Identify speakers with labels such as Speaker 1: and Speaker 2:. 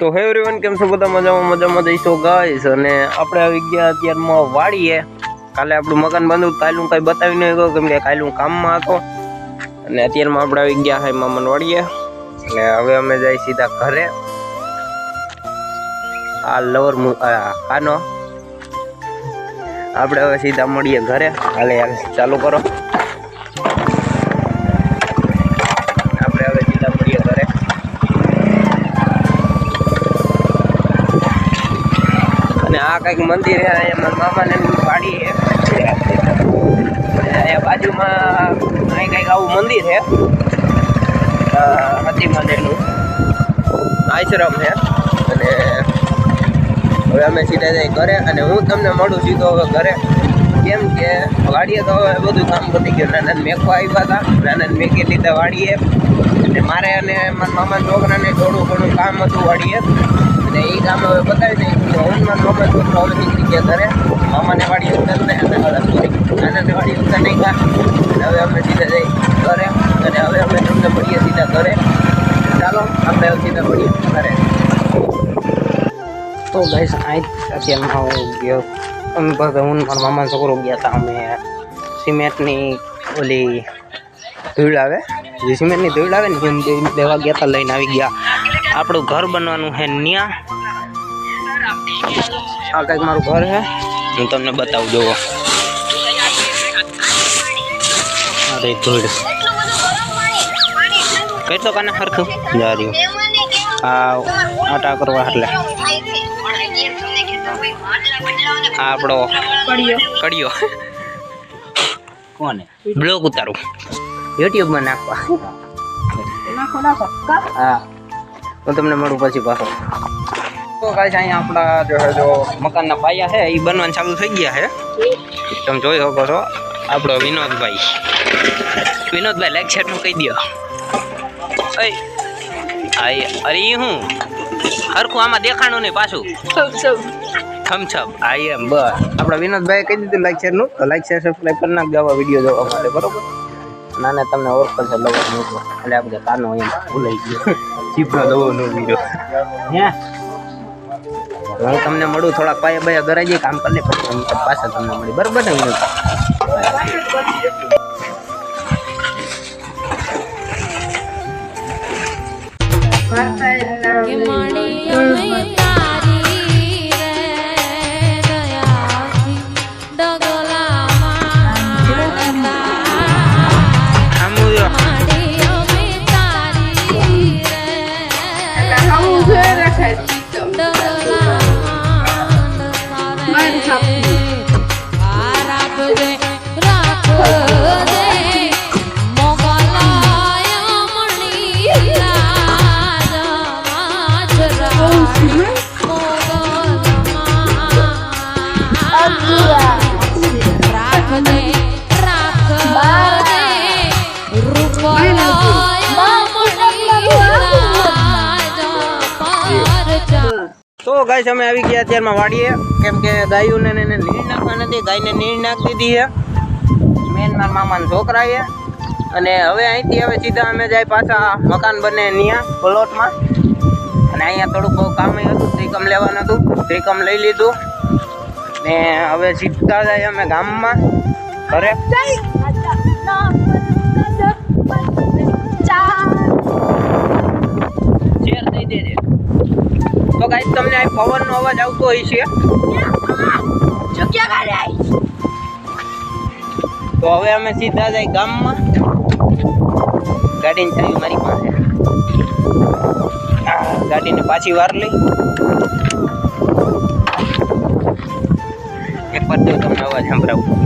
Speaker 1: તો હે એવરીવન કેમ છો બધા? મજામાં મજામાં જઈશો ગાઈસ અને આપણે આવી ગયા અત્યારમાં વાડીએ. કાલે આપણું મકાન બંધ હું કઈ બતાવી નહીં ગયો કેમ કે કાલે હું કામમાં હતો. અને અત્યારમાં આપણે આવી ગયા હાઈ મામાન વાડીએ. અને હવે અમે જઈ સીધા ઘરે. આ લવર મુ, આ કાનો આપણે હવે સીધા મળીએ ઘરે. હાલે, ચાલુ કરો. આ કંઈક મંદિર અહીંયા મામાને છે. અહીંયા બાજુમાં અહીં કંઈક આવું મંદિર છે. હતી મંદિરનું. આશ્રમ છે. અને હવે અમે સીધા જઈ ઘરે અને હું તમને મળું સીધો હવે ઘરે. કેમ કે વાડીએ તો હવે બધું કામ પતી ગયું. નાના મેકવા આવ્યા હતા. નાના મેકી લીધા વાડીએ. અને મારે અને મારા મામા છોકરાને થોડું ઘણું કામ હતું વાડીએ. અને એ કામ હવે બતાવી દઈએ. હું મારા તો હવે નીકળી ગયા ઘરે. મામાને વાડીએ અંદર ને નાનાને વાડીએ ઉતર નહીં ગયા હવે અમે સીધા જઈ ઘરે. અને હવે અમે તમને મળીએ સીધા ઘરે. ચાલો, આપણે સીધા મળીએ ઘરે. તો ગાઈસ આ અત્યારમાં ગયો. અમે હું મારા મામા છોકરો ગયા હતા અમે સિમેન્ટની ઓલી ધૂળ આવે. જે સિમેન્ટની ધૂળ આવે ને દેવા ગયા હતા લઈને આવી ગયા. આપણું ઘર બનવાનું છે ન્યા. આ કંઈક મારું ઘર છે હું તમને બતાવું જોવો. અરે ધૂળ. કેટલો કાને સરખું જાર્યું. આ આટા કરવા એટલે. આપણો કડિયો. કોને? બ્લોગ ઉતારું. યુટ્યુબમાં નાખવા. હા. હું તમને મળું પછી પાછો. તો કાંઈ અહીંયા આપણા જો જો મકાનના પાયા છે એ બનવાનું ચાલુ થઈ ગયા છે. તમે જોઈ શકો છો, આપણો વિનોદભાઈ. વિનોદભાઈ લાઈક શેરનું કહી દો આય અરે હું? હરખું આમાં દેખાણું નહીં પાછું. થમછપ આઈ એમ, બસ. આપણા વિનોદભાઈ કહી દીધું લાઈક શેરનું તો લાઈક શેર સબસ્ક્રાઈબ કરી નાખજો, આવા વીડિયો જોવા માટે, બરોબર? નાને તમને ઓળખો છે, લવર એટલે આપણે કાનો એમ ભૂલાઈ ગયો. ચીપનો દવાનો વીડિયો હે? હું તમને મળું થોડા પાયા બાયા ગરાઈ જઈએ કામ કરી લે પછી તમને પાછા તમને મળી. બરોબર ને વિનોદ?
Speaker 2: કે મણી
Speaker 1: તો ગાય અમે આવી ગયા અત્યારમાં વાડીએ. કેમ કે ગાયોને એને નીર નાખવા નથી, ગાયને નીર નાખી દીધી છે. મેન મારા મામાના છોકરા છે અને હવે અહીંથી હવે સીધા અમે જાય પાછા મકાન બને ત્યાં પ્લોટમાં અને અહીંયા થોડુંક બહુ કામ હતું, ત્રિકમ લેવાનું હતું. ત્રિકમ લઈ લીધું. ને હવે સીધા જાય અમે ગામમાં. ઘરે શેર દઈ દેજે તો ગાઈસ, તમને આ પવનનો અવાજ આવતો હોય છે. તો હવે અમે સીધા જાય ગામમાં. ગાડીની ચાવી મારી પાસે. આ ગાડીને પાછી વાર લઈ. વાર જો તમને અવાજ સંભળાવું.